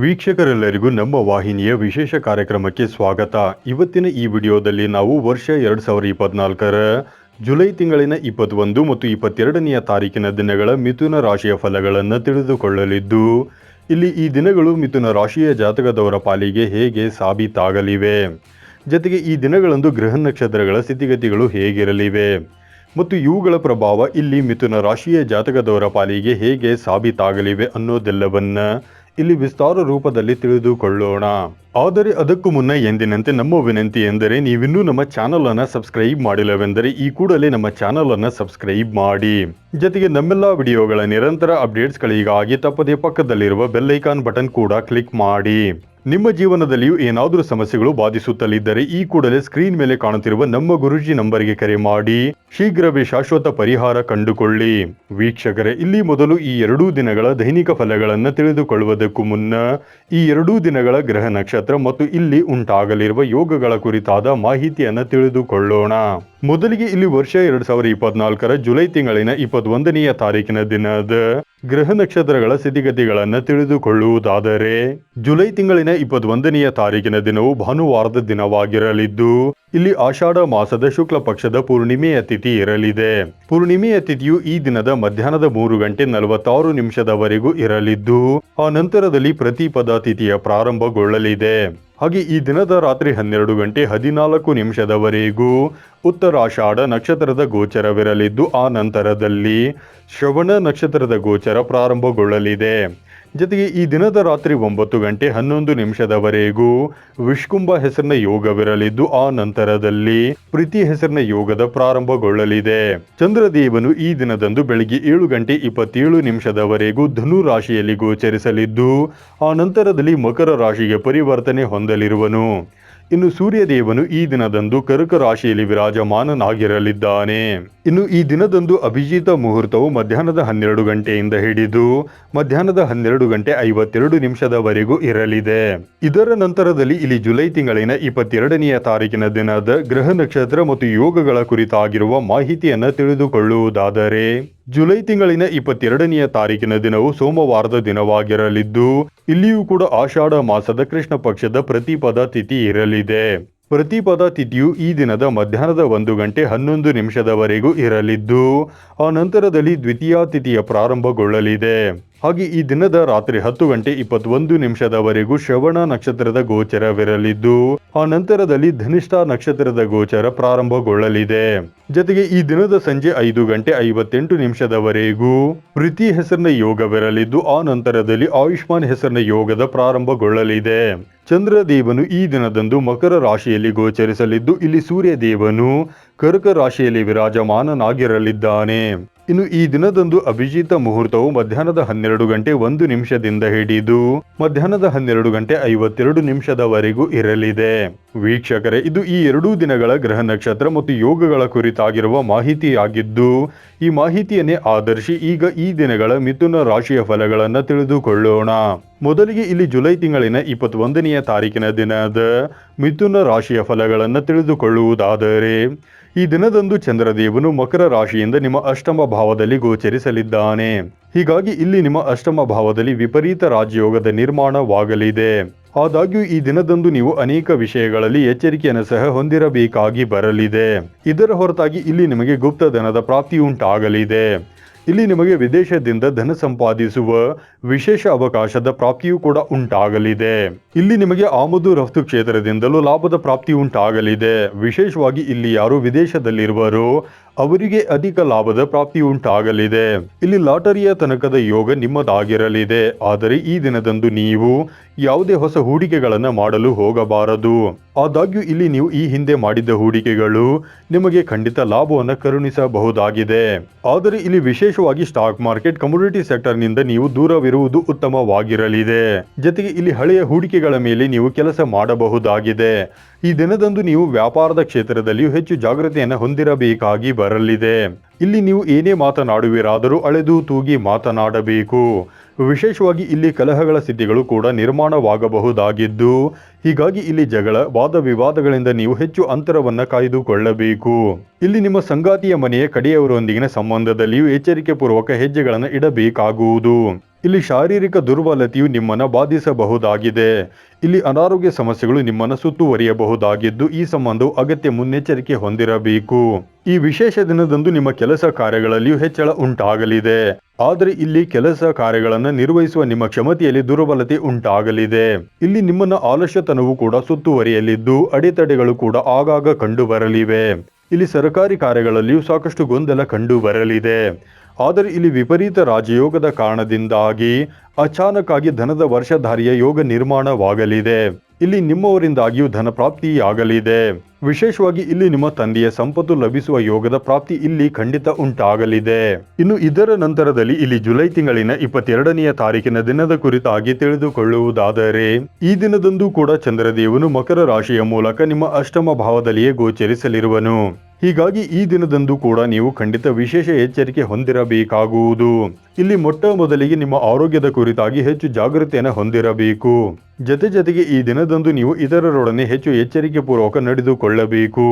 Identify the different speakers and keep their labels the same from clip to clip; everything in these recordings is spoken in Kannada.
Speaker 1: ವೀಕ್ಷಕರೆಲ್ಲರಿಗೂ ನಮ್ಮ ವಾಹಿನಿಯ ವಿಶೇಷ ಕಾರ್ಯಕ್ರಮಕ್ಕೆ ಸ್ವಾಗತ. ಇವತ್ತಿನ ಈ ವಿಡಿಯೋದಲ್ಲಿ ನಾವು ವರ್ಷ ಎರಡು ಸಾವಿರದ ಇಪ್ಪತ್ನಾಲ್ಕರ ಜುಲೈ ತಿಂಗಳಿನ ಇಪ್ಪತ್ತೊಂದು ಮತ್ತು ಇಪ್ಪತ್ತೆರಡನೆಯ ತಾರೀಕಿನ ದಿನಗಳ ಮಿಥುನ ರಾಶಿಯ ಫಲಗಳನ್ನು ತಿಳಿದುಕೊಳ್ಳಲಿದ್ದು, ಇಲ್ಲಿ ಈ ದಿನಗಳು ಮಿಥುನ ರಾಶಿಯ ಜಾತಕದವರ ಪಾಲಿಗೆ ಹೇಗೆ ಸಾಬೀತಾಗಲಿವೆ. ಜೊತೆಗೆ ಈ ದಿನಗಳಂದು ಗೃಹ ನಕ್ಷತ್ರಗಳ ಸ್ಥಿತಿಗತಿಗಳು ಹೇಗಿರಲಿವೆ. ಮತ್ತು ಇವುಗಳ ಪ್ರಭಾವ ಇಲ್ಲಿ ಮಿಥುನ ರಾಶಿಯ ಜಾತಕದವರ ಪಾಲಿಗೆ ಹೇಗೆ ಸಾಬೀತಾಗಲಿವೆ ಅನ್ನೋದೆಲ್ಲವನ್ನ ಇಲ್ಲಿ ವಿಸ್ತಾರ ರೂಪದಲ್ಲಿ ತಿಳಿದುಕೊಳ್ಳೋಣ. ಆದರೆ ಅದಕ್ಕೂ ಮುನ್ನ ಎಂದಿನಂತೆ ನಮ್ಮ ವಿನಂತಿ ಎಂದರೆ ನೀವಿನ್ನೂ ನಮ್ಮ ಚಾನಲ್ ಅನ್ನ ಸಬ್ಸ್ಕ್ರೈಬ್ ಮಾಡಿಲ್ಲವೆಂದರೆ ಈ ಕೂಡಲೇ ನಮ್ಮ ಚಾನಲ್ ಅನ್ನು ಸಬ್ಸ್ಕ್ರೈಬ್ ಮಾಡಿ. ಜೊತೆಗೆ ನಮ್ಮೆಲ್ಲ ವಿಡಿಯೋಗಳ ನಿರಂತರ ಅಪ್ಡೇಟ್ಸ್ಗಳಿಗಾಗಿ ತಪ್ಪದೇ ಪಕ್ಕದಲ್ಲಿರುವ ಬೆಲ್ಲೈಕಾನ್ ಬಟನ್ ಕೂಡ ಕ್ಲಿಕ್ ಮಾಡಿ. ನಿಮ್ಮ ಜೀವನದಲ್ಲಿಯೂ ಏನಾದರೂ ಸಮಸ್ಯೆಗಳು ಬಾಧಿಸುತ್ತಲಿದ್ದರೆ ಈ ಕೂಡಲೇ ಸ್ಕ್ರೀನ್ ಮೇಲೆ ಕಾಣುತ್ತಿರುವ ನಮ್ಮ ಗುರುಜಿ ನಂಬರ್ಗೆ ಕರೆ ಮಾಡಿ. ಶೀಘ್ರವೇ ಶಾಶ್ವತ ಪರಿಹಾರ ಕಂಡುಕೊಳ್ಳಿ. ವೀಕ್ಷಕರೇ, ಇಲ್ಲಿ ಮೊದಲು ಈ ಎರಡೂ ದಿನಗಳ ದೈನಿಕ ಫಲಗಳನ್ನು ತಿಳಿದುಕೊಳ್ಳುವುದಕ್ಕೂ ಮುನ್ನ ಈ ಎರಡೂ ದಿನಗಳ ಗ್ರಹ ನಕ್ಷತ್ರ ಮತ್ತು ಇಲ್ಲಿ ಉಂಟಾಗಲಿರುವ ಯೋಗಗಳ ಕುರಿತಾದ ಮಾಹಿತಿಯನ್ನು ತಿಳಿದುಕೊಳ್ಳೋಣ. ಮೊದಲಿಗೆ ಇಲ್ಲಿ ವರ್ಷ ಎರಡ್ ಸಾವಿರದ ಇಪ್ಪತ್ನಾಲ್ಕರ ಜುಲೈ ತಿಂಗಳಿನ ಇಪ್ಪತ್ತೊಂದನೆಯ ತಾರೀಕಿನ ದಿನದ ಗ್ರಹ ನಕ್ಷತ್ರಗಳ ಸ್ಥಿತಿಗತಿಗಳನ್ನು ತಿಳಿದುಕೊಳ್ಳುವುದಾದರೆ, ಜುಲೈ ತಿಂಗಳಿನ ಇಪ್ಪತ್ತೊಂದನೆಯ ತಾರೀಕಿನ ದಿನವು ಭಾನುವಾರದ ದಿನವಾಗಿರಲಿದ್ದು ಇಲ್ಲಿ ಆಷಾಢ ಮಾಸದ ಶುಕ್ಲ ಪಕ್ಷದ ಪೂರ್ಣಿಮೆಯ ತಿಥಿ ಇರಲಿದೆ. ಪೂರ್ಣಿಮೆಯ ತಿಥಿಯು ಈ ದಿನದ ಮಧ್ಯಾಹ್ನದ ಮೂರು ಗಂಟೆ ನಲವತ್ತಾರು ನಿಮಿಷದವರೆಗೂ ಇರಲಿದ್ದು, ಆ ನಂತರದಲ್ಲಿ ಪ್ರತಿಪದ ತಿಥಿಯ ಪ್ರಾರಂಭಗೊಳ್ಳಲಿದೆ. ಹಾಗೆ ಈ ದಿನದ ರಾತ್ರಿ ಹನ್ನೆರಡು ಗಂಟೆ ಹದಿನಾಲ್ಕು ನಿಮಿಷದವರೆಗೂ ಉತ್ತರಾಷಾಢ ನಕ್ಷತ್ರದ ಗೋಚರವಿರಲಿದ್ದು, ಆ ನಂತರದಲ್ಲಿ ಶ್ರವಣ ನಕ್ಷತ್ರದ ಗೋಚರ ಪ್ರಾರಂಭಗೊಳ್ಳಲಿದೆ. ಜೊತೆಗೆ ಈ ದಿನದ ರಾತ್ರಿ ಒಂಬತ್ತು ಗಂಟೆ ಹನ್ನೊಂದು ನಿಮಿಷದವರೆಗೂ ವಿಷ್ಕುಂಭ ಹೆಸರಿನ ಯೋಗವಿರಲಿದ್ದು, ಆ ನಂತರದಲ್ಲಿ ಪ್ರೀತಿ ಹೆಸರಿನ ಯೋಗದ ಪ್ರಾರಂಭಗೊಳ್ಳಲಿದೆ. ಚಂದ್ರದೇವನು ಈ ದಿನದಂದು ಬೆಳಗ್ಗೆ ಏಳು ಗಂಟೆ ಇಪ್ಪತ್ತೇಳು ನಿಮಿಷದವರೆಗೂ ಧನು ರಾಶಿಯಲ್ಲಿ ಗೋಚರಿಸಲಿದ್ದು, ಆ ನಂತರದಲ್ಲಿ ಮಕರ ರಾಶಿಗೆ ಪರಿವರ್ತನೆ ಹೊಂದಲಿರುವನು. ಇನ್ನು ಸೂರ್ಯದೇವನು ಈ ದಿನದಂದು ಕರ್ಕ ರಾಶಿಯಲ್ಲಿ ವಿರಾಜಮಾನನಾಗಿರಲಿದ್ದಾನೆ. ಇನ್ನು ಈ ದಿನದಂದು ಅಭಿಜಿತ ಮುಹೂರ್ತವು ಮಧ್ಯಾಹ್ನದ ಹನ್ನೆರಡು ಗಂಟೆಯಿಂದ ಹಿಡಿದು ಮಧ್ಯಾಹ್ನದ ಹನ್ನೆರಡು ಗಂಟೆ ಐವತ್ತೆರಡು ನಿಮಿಷದವರೆಗೂ ಇರಲಿದೆ. ಇದರ ನಂತರದಲ್ಲಿ ಇಲ್ಲಿ ಜುಲೈ ತಿಂಗಳಿನ ಇಪ್ಪತ್ತೆರಡನೆಯ ತಾರೀಕಿನ ದಿನದ ಗ್ರಹ ನಕ್ಷತ್ರ ಮತ್ತು ಯೋಗಗಳ ಕುರಿತಾಗಿರುವ ಮಾಹಿತಿಯನ್ನು ತಿಳಿದುಕೊಳ್ಳುವುದಾದರೆ ಜುಲೈ ತಿಂಗಳಿನ ಇಪ್ಪತ್ತೆರಡನೆಯ ತಾರೀಕಿನ ದಿನವು ಸೋಮವಾರದ ದಿನವಾಗಿರಲಿದ್ದು, ಇಲ್ಲಿಯೂ ಕೂಡ ಆಷಾಢ ಮಾಸದ ಕೃಷ್ಣ ಪಕ್ಷದ ಪ್ರತಿಪದ ತಿಥಿ ಇರಲಿದೆ. ಪ್ರತಿಪದ ತಿಥಿಯು ಈ ದಿನದ ಮಧ್ಯಾಹ್ನದ ಒಂದು ಗಂಟೆ ಹನ್ನೊಂದು ನಿಮಿಷದವರೆಗೂ ಇರಲಿದ್ದು, ಆ ನಂತರದಲ್ಲಿ ದ್ವಿತೀಯ ತಿಥಿಯ ಪ್ರಾರಂಭಗೊಳ್ಳಲಿದೆ. ಹಾಗೆ ಈ ದಿನದ ರಾತ್ರಿ ಹತ್ತು ಗಂಟೆ ಇಪ್ಪತ್ತೊಂದು ನಿಮಿಷದವರೆಗೂ ಶ್ರವಣ ನಕ್ಷತ್ರದ ಗೋಚರವಿರಲಿದ್ದು, ಆ ನಂತರದಲ್ಲಿ ಧನಿಷ್ಠ ನಕ್ಷತ್ರದ ಗೋಚರ ಪ್ರಾರಂಭಗೊಳ್ಳಲಿದೆ. ಜೊತೆಗೆ ಈ ದಿನದ ಸಂಜೆ ಐದು ಗಂಟೆ ಐವತ್ತೆಂಟು ನಿಮಿಷದವರೆಗೂ ಪ್ರೀತಿ ಹೆಸರಿನ ಯೋಗವಿರಲಿದ್ದು, ಆ ನಂತರದಲ್ಲಿ ಆಯುಷ್ಮಾನ್ ಹೆಸರಿನ ಯೋಗದ ಪ್ರಾರಂಭಗೊಳ್ಳಲಿದೆ. ಚಂದ್ರದೇವನು ಈ ದಿನದಂದು ಮಕರ ರಾಶಿಯಲ್ಲಿ ಗೋಚರಿಸಲಿದ್ದು, ಇಲ್ಲಿ ಸೂರ್ಯದೇವನು ಕರ್ಕ ರಾಶಿಯಲ್ಲಿ ವಿರಾಜಮಾನನಾಗಿರಲಿದ್ದಾನೆ. ಇನ್ನು ಈ ದಿನದಂದು ಅಭಿಜಿತ ಮುಹೂರ್ತವು ಮಧ್ಯಾಹ್ನದ ಹನ್ನೆರಡು ಗಂಟೆ ಒಂದು ನಿಮಿಷದಿಂದ ಹಿಡಿದು ಮಧ್ಯಾಹ್ನದ ಹನ್ನೆರಡು ಗಂಟೆ ಐವತ್ತೆರಡು ನಿಮಿಷದವರೆಗೂ ಇರಲಿದೆ. ವೀಕ್ಷಕರೇ, ಇದು ಈ ಎರಡೂ ದಿನಗಳ ಗ್ರಹ ನಕ್ಷತ್ರ ಮತ್ತು ಯೋಗಗಳ ಕುರಿತಾಗಿರುವ ಮಾಹಿತಿಯಾಗಿದ್ದು, ಈ ಮಾಹಿತಿಯನ್ನೇ ಆಧರಿಸಿ ಈಗ ಈ ದಿನಗಳ ಮಿಥುನ ರಾಶಿಯ ಫಲಗಳನ್ನು ತಿಳಿದುಕೊಳ್ಳೋಣ. ಮೊದಲಿಗೆ ಇಲ್ಲಿ ಜುಲೈ ತಿಂಗಳಿನ ಇಪ್ಪತ್ತೊಂದನೆಯ ತಾರೀಕಿನ ದಿನದ ಮಿಥುನ ರಾಶಿಯ ಫಲಗಳನ್ನು ತಿಳಿದುಕೊಳ್ಳುವುದಾದರೆ ಈ ದಿನದಂದು ಚಂದ್ರದೇವನು ಮಕರ ರಾಶಿಯಿಂದ ನಿಮ್ಮ ಅಷ್ಟಮ ಭಾವದಲ್ಲಿ ಗೋಚರಿಸಲಿದ್ದಾನೆ. ಹೀಗಾಗಿ ಇಲ್ಲಿ ನಿಮ್ಮ ಅಷ್ಟಮ ಭಾವದಲ್ಲಿ ವಿಪರೀತ ರಾಜಯೋಗದ ನಿರ್ಮಾಣವಾಗಲಿದೆ. ಆದಾಗ್ಯೂ ಈ ದಿನದಂದು ನೀವು ಅನೇಕ ವಿಷಯಗಳಲ್ಲಿ ಎಚ್ಚರಿಕೆಯನ್ನು ಸಹ ಹೊಂದಿರಬೇಕಾಗಿ ಬರಲಿದೆ. ಇದರ ಹೊರತಾಗಿ ಇಲ್ಲಿ ನಿಮಗೆ ಗುಪ್ತಧನದ ಪ್ರಾಪ್ತಿಯುಂಟಾಗಲಿದೆ. ಇಲ್ಲಿ ನಿಮಗೆ ವಿದೇಶದಿಂದ ಧನ ಸಂಪಾದಿಸುವ ವಿಶೇಷ ಅವಕಾಶದ ಪ್ರಾಪ್ತಿಯೂ ಕೂಡ ಉಂಟಾಗಲಿದೆ. ಇಲ್ಲಿ ನಿಮಗೆ ಆಮದು ರಫ್ತು ಕ್ಷೇತ್ರದಿಂದಲೂ ಲಾಭದ ಪ್ರಾಪ್ತಿ ಉಂಟಾಗಲಿದೆ. ವಿಶೇಷವಾಗಿ ಇಲ್ಲಿ ಯಾರು ವಿದೇಶದಲ್ಲಿರುವರೋ ಅವರಿಗೆ ಅಧಿಕ ಲಾಭದ ಪ್ರಾಪ್ತಿ ಉಂಟಾಗಲಿದೆ. ಇಲ್ಲಿ ಲಾಟರಿಯ ತನಕದ ಯೋಗ ನಿಮ್ಮದಾಗಿರಲಿದೆ. ಆದರೆ ಈ ದಿನದಂದು ನೀವು ಯಾವುದೇ ಹೊಸ ಹೂಡಿಕೆಗಳನ್ನು ಮಾಡಲು ಹೋಗಬಾರದು. ಆದಾಗ್ಯೂ ಇಲ್ಲಿ ನೀವು ಈ ಹಿಂದೆ ಮಾಡಿದ್ದ ಹೂಡಿಕೆಗಳು ನಿಮಗೆ ಖಂಡಿತ ಲಾಭವನ್ನು ಕರುಣಿಸಬಹುದಾಗಿದೆ. ಆದರೆ ಇಲ್ಲಿ ವಿಶೇಷವಾಗಿ ಸ್ಟಾಕ್ ಮಾರ್ಕೆಟ್ ಕಮ್ಯುನಿಟಿ ಸೆಕ್ಟರ್ನಿಂದ ನೀವು ದೂರವಿರುವುದು ಉತ್ತಮವಾಗಿರಲಿದೆ. ಜೊತೆಗೆ ಇಲ್ಲಿ ಹಳೆಯ ಹೂಡಿಕೆಗಳ ಮೇಲೆ ನೀವು ಕೆಲಸ ಮಾಡಬಹುದಾಗಿದೆ. ಈ ದಿನದಂದು ನೀವು ವ್ಯಾಪಾರದ ಕ್ಷೇತ್ರದಲ್ಲಿಯೂ ಹೆಚ್ಚು ಜಾಗೃತಿಯನ್ನು ಹೊಂದಿರಬೇಕಾಗಿ ಬರಲಿದೆ. ಇಲ್ಲಿ ನೀವು ಏನೇ ಮಾತನಾಡುವಿರಾದರೂ ಅಳೆದು ತೂಗಿ ಮಾತನಾಡಬೇಕು. ವಿಶೇಷವಾಗಿ ಇಲ್ಲಿ ಕಲಹಗಳ ಸ್ಥಿತಿಗಳು ಕೂಡ ನಿರ್ಮಾಣವಾಗಬಹುದಾಗಿದ್ದು, ಹೀಗಾಗಿ ಇಲ್ಲಿ ಜಗಳ ವಾದ ವಿವಾದಗಳಿಂದ ನೀವು ಹೆಚ್ಚು ಅಂತರವನ್ನು ಕಾಯ್ದುಕೊಳ್ಳಬೇಕು. ಇಲ್ಲಿ ನಿಮ್ಮ ಸಂಗಾತಿಯ ಮನೆಯ ಕಡೆಯವರೊಂದಿಗಿನ ಸಂಬಂಧದಲ್ಲಿಯೂ ಎಚ್ಚರಿಕೆ ಪೂರ್ವಕ ಹೆಜ್ಜೆಗಳನ್ನು ಇಡಬೇಕಾಗುವುದು. ಇಲ್ಲಿ ಶಾರೀರಿಕ ದುರ್ಬಲತೆಯು ನಿಮ್ಮನ್ನು ಬಾಧಿಸಬಹುದಾಗಿದೆ. ಇಲ್ಲಿ ಅನಾರೋಗ್ಯ ಸಮಸ್ಯೆಗಳು ನಿಮ್ಮನ್ನು ಸುತ್ತುವರಿಯಬಹುದಾಗಿದ್ದು ಈ ಸಂಬಂಧವು ಅಗತ್ಯ ಮುನ್ನೆಚ್ಚರಿಕೆ ಹೊಂದಿರಬೇಕು. ಈ ವಿಶೇಷ ದಿನದಂದು ನಿಮ್ಮ ಕೆಲಸ ಕಾರ್ಯಗಳಲ್ಲಿಯೂ ಹೆಚ್ಚಳ ಉಂಟಾಗಲಿದೆ. ಆದರೆ ಇಲ್ಲಿ ಕೆಲಸ ಕಾರ್ಯಗಳನ್ನು ನಿರ್ವಹಿಸುವ ನಿಮ್ಮ ಕ್ಷಮತೆಯಲ್ಲಿ ದುರ್ಬಲತೆ ಉಂಟಾಗಲಿದೆ. ಇಲ್ಲಿ ನಿಮ್ಮನ್ನ ಆಲಸ್ಯತನವು ಕೂಡ ಸುತ್ತುವರಿಯಲಿದ್ದು ಅಡೆತಡೆಗಳು ಕೂಡ ಆಗಾಗ ಕಂಡು ಬರಲಿವೆ ಇಲ್ಲಿ ಸರ್ಕಾರಿ ಕಾರ್ಯಗಳಲ್ಲಿಯೂ ಸಾಕಷ್ಟು ಗೊಂದಲ ಕಂಡು ಬರಲಿದೆ ಆದರೆ ಇಲ್ಲಿ ವಿಪರೀತ ರಾಜಯೋಗದ ಕಾರಣದಿಂದಾಗಿ ಅಚಾನಕ್ಕಾಗಿ ಧನದ ವರ್ಷಧಾರಿಯ ಯೋಗ ನಿರ್ಮಾಣವಾಗಲಿದೆ. ಇಲ್ಲಿ ನಿಮ್ಮವರಿಂದಾಗಿಯೂ ಧನ ಪ್ರಾಪ್ತಿಯಾಗಲಿದೆ. ವಿಶೇಷವಾಗಿ ಇಲ್ಲಿ ನಿಮ್ಮ ತಂದೆಯ ಸಂಪತ್ತು ಲಭಿಸುವ ಯೋಗದ ಪ್ರಾಪ್ತಿ ಇಲ್ಲಿ ಖಂಡಿತ ಉಂಟಾಗಲಿದೆ. ಇನ್ನು ಇದರ ನಂತರದಲ್ಲಿ ಇಲ್ಲಿ ಜುಲೈ ತಿಂಗಳಿನ ಇಪ್ಪತ್ತೆರಡನೆಯ ತಾರೀಕಿನ ದಿನದ ಕುರಿತಾಗಿ ತಿಳಿದುಕೊಳ್ಳುವುದಾದರೆ, ಈ ದಿನದಂದು ಕೂಡ ಚಂದ್ರದೇವನು ಮಕರ ರಾಶಿಯ ಮೂಲಕ ನಿಮ್ಮ ಅಷ್ಟಮ ಭಾವದಲ್ಲಿಯೇ ಗೋಚರಿಸಲಿರುವನು. ಹೀಗಾಗಿ ಈ ದಿನದಂದು ಕೂಡ ನೀವು ಖಂಡಿತ ವಿಶೇಷ ಎಚ್ಚರಿಕೆ ಹೊಂದಿರಬೇಕಾಗುವುದು. ಇಲ್ಲಿ ಮೊಟ್ಟ ಮೊದಲಿಗೆ ನಿಮ್ಮ ಆರೋಗ್ಯದ ಕುರಿತಾಗಿ ಹೆಚ್ಚು ಜಾಗೃತಿಯನ್ನು ಹೊಂದಿರಬೇಕು. ಜತೆ ಜೊತೆಗೆ ಈ ದಿನದಂದು ನೀವು ಇತರರೊಡನೆ ಹೆಚ್ಚು ಎಚ್ಚರಿಕೆ ಪೂರ್ವಕ ನಡೆದುಕೊಳ್ಳಬೇಕು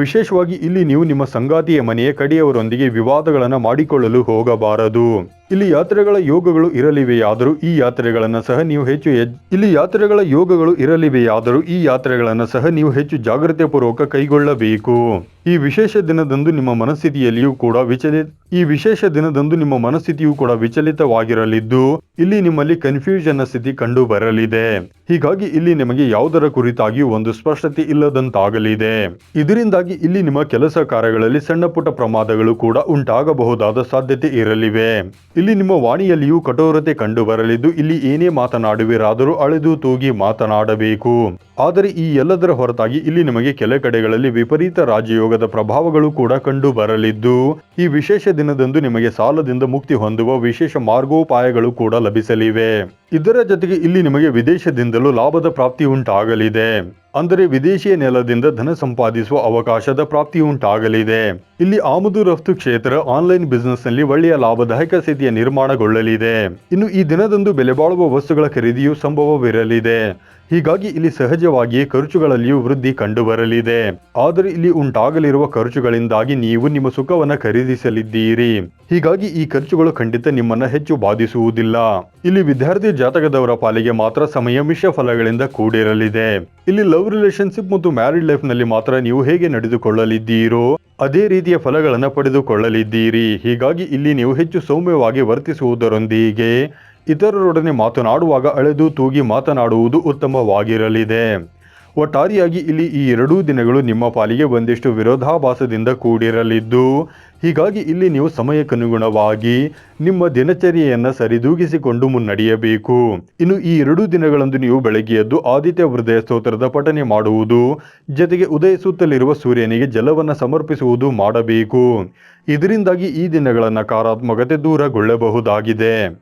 Speaker 1: ವಿಶೇಷವಾಗಿ ಇಲ್ಲಿ ನೀವು ನಿಮ್ಮ ಸಂಗಾತಿಯ ಮನೆಯ ಕಡೆಯವರೊಂದಿಗೆ ವಿವಾದಗಳನ್ನು ಮಾಡಿಕೊಳ್ಳಲು ಹೋಗಬಾರದು. ಇಲ್ಲಿ ಯಾತ್ರೆಗಳ ಯೋಗಗಳು ಇರಲಿವೆಯಾದರೂ ಈ ಯಾತ್ರೆಗಳನ್ನು ಸಹ ನೀವು ಹೆಚ್ಚು ಇಲ್ಲಿ ಯಾತ್ರೆಗಳ ಯೋಗಗಳು ಇರಲಿವೆಯಾದರೂ ಈ ಯಾತ್ರೆಗಳನ್ನು ಸಹ ನೀವು ಹೆಚ್ಚು ಜಾಗ್ರತೆ ಪೂರ್ವಕ ಕೈಗೊಳ್ಳಬೇಕು. ಈ ವಿಶೇಷ ದಿನದಂದು ನಿಮ್ಮ ಮನಸ್ಥಿತಿಯಲ್ಲಿಯೂ ಕೂಡ ವಿಚಲಿ ಈ ವಿಶೇಷ ದಿನದಂದು ನಿಮ್ಮ ಮನಸ್ಥಿತಿಯು ಕೂಡ ವಿಚಲಿತವಾಗಿರಲಿದ್ದು, ಇಲ್ಲಿ ನಿಮ್ಮಲ್ಲಿ ಕನ್ಫ್ಯೂಷನ್ ಸ್ಥಿತಿ ಕಂಡು ಬರಲಿದೆ ಹೀಗಾಗಿ ಇಲ್ಲಿ ನಿಮಗೆ ಯಾವುದರ ಕುರಿತಾಗಿಯೂ ಒಂದು ಸ್ಪಷ್ಟತೆ ಇಲ್ಲದಂತಾಗಲಿದೆ. ಇದರಿಂದಾಗಿ ಇಲ್ಲಿ ನಿಮ್ಮ ಕೆಲಸ ಕಾರ್ಯಗಳಲ್ಲಿ ಸಣ್ಣ ಪುಟ್ಟ ಪ್ರಮಾದಗಳು ಕೂಡ ಉಂಟಾಗಬಹುದಾದ ಸಾಧ್ಯತೆ ಇರಲಿವೆ. ಇಲ್ಲಿ ನಿಮ್ಮ ವಾಣಿಯಲ್ಲಿಯೂ ಕಠೋರತೆ ಕಂಡು ಬರಲಿದ್ದು ಇಲ್ಲಿ ಏನೇ ಮಾತನಾಡುವಿರಾದರೂ ಅಳೆದು ತೂಗಿ ಮಾತನಾಡಬೇಕು. ಆದರೆ ಈ ಎಲ್ಲದರ ಹೊರತಾಗಿ ಇಲ್ಲಿ ನಿಮಗೆ ಕೆಲ ಕಡೆಗಳಲ್ಲಿ ವಿಪರೀತ ರಾಜಯೋಗದ ಪ್ರಭಾವಗಳು ಕೂಡ ಕಂಡು ಬರಲಿದ್ದು ಈ ವಿಶೇಷ ದಿನದಂದು ನಿಮಗೆ ಸಾಲದಿಂದ ಮುಕ್ತಿ ಹೊಂದುವ ವಿಶೇಷ ಮಾರ್ಗೋಪಾಯಗಳು ಕೂಡ ಲಭಿಸಲಿವೆ. ಇದರ ಜೊತೆಗೆ ಇಲ್ಲಿ ನಿಮಗೆ ವಿದೇಶದಿಂದಲೂ ಲಾಭದ ಪ್ರಾಪ್ತಿ ಉಂಟಾಗಲಿದೆ. ಅಂದರೆ ವಿದೇಶಿ ನೆಲದಿಂದ ಧನ ಸಂಪಾದಿಸುವ ಅವಕಾಶದ ಪ್ರಾಪ್ತಿಯುಂಟಾಗಲಿದೆ. ಇಲ್ಲಿ ಆಮದು ರಫ್ತು ಕ್ಷೇತ್ರ ಆನ್ಲೈನ್ ಬಿಸಿನೆಸ್ನಲ್ಲಿ ಒಳ್ಳೆಯ ಲಾಭದಾಯಕ ಸ್ಥಿತಿಯ ನಿರ್ಮಾಣಗೊಳ್ಳಲಿದೆ. ಇನ್ನು ಈ ದಿನದಂದು ಬೆಲೆ ಬಾಳುವ ವಸ್ತುಗಳ ಖರೀದಿಯು ಸಂಭವವಿರಲಿದೆ. ಹೀಗಾಗಿ ಇಲ್ಲಿ ಸಹಜವಾಗಿಯೇ ಖರ್ಚುಗಳಲ್ಲಿಯೂ ವೃದ್ಧಿ ಕಂಡುಬರಲಿದೆ. ಆದರೆ ಇಲ್ಲಿ ಉಂಟಾಗಲಿರುವ ಖರ್ಚುಗಳಿಂದಾಗಿ ನೀವು ನಿಮ್ಮ ಸುಖವನ್ನು ಖರೀದಿಸಲಿದ್ದೀರಿ. ಹೀಗಾಗಿ ಈ ಖರ್ಚುಗಳು ಖಂಡಿತ ನಿಮ್ಮನ್ನ ಹೆಚ್ಚು ಬಾಧಿಸುವುದಿಲ್ಲ. ಇಲ್ಲಿ ವಿದ್ಯಾರ್ಥಿ ಜಾತಕದವರ ಪಾಲಿಗೆ ಮಾತ್ರ ಸಮಯ ಮಿಶ್ರ ಫಲಗಳಿಂದ ಕೂಡಿರಲಿದೆ. ಇಲ್ಲಿ ಲವ್ ರಿಲೇಶನ್ಶಿಪ್ ಮತ್ತು ಮ್ಯಾರಿಡ್ ಲೈಫ್ನಲ್ಲಿ ಮಾತ್ರ ನೀವು ಹೇಗೆ ನಡೆದುಕೊಳ್ಳಲಿದ್ದೀರೋ, ಅದೇ ರೀತಿಯ ಫಲಗಳನ್ನು ಪಡೆದುಕೊಳ್ಳಲಿದ್ದೀರಿ. ಹೀಗಾಗಿ ಇಲ್ಲಿ ನೀವು ಹೆಚ್ಚು ಸೌಮ್ಯವಾಗಿ ವರ್ತಿಸುವುದರೊಂದಿಗೆ ಇತರರೊಡನೆ ಮಾತನಾಡುವಾಗ ಅಳೆದು ತೂಗಿ ಮಾತನಾಡುವುದು ಉತ್ತಮವಾಗಿರಲಿದೆ. ಒಟ್ಟಾರೆಯಾಗಿ ಇಲ್ಲಿ ಈ ಎರಡೂ ದಿನಗಳು ನಿಮ್ಮ ಪಾಲಿಗೆ ಒಂದಿಷ್ಟು ವಿರೋಧಾಭಾಸದಿಂದ ಕೂಡಿರಲಿದ್ದು, ಹೀಗಾಗಿ ಇಲ್ಲಿ ನೀವು ಸಮಯಕ್ಕನುಗುಣವಾಗಿ ನಿಮ್ಮ ದಿನಚರಿಯನ್ನು ಸರಿದೂಗಿಸಿಕೊಂಡು ಮುನ್ನಡೆಯಬೇಕು. ಇನ್ನು ಈ ಎರಡೂ ದಿನಗಳಂದು ನೀವು ಬೆಳಗ್ಗೆ ಎದ್ದು ಆದಿತ್ಯ ಹೃದಯ ಸ್ತೋತ್ರದ ಪಠನೆ ಮಾಡುವುದು, ಜೊತೆಗೆ ಉದಯಿಸುತ್ತಲಿರುವ ಸೂರ್ಯನಿಗೆ ಜಲವನ್ನು ಸಮರ್ಪಿಸುವುದು ಮಾಡಬೇಕು. ಇದರಿಂದಾಗಿ ಈ ದಿನಗಳ ನಕಾರಾತ್ಮಕತೆ ದೂರಗೊಳ್ಳಬಹುದಾಗಿದೆ.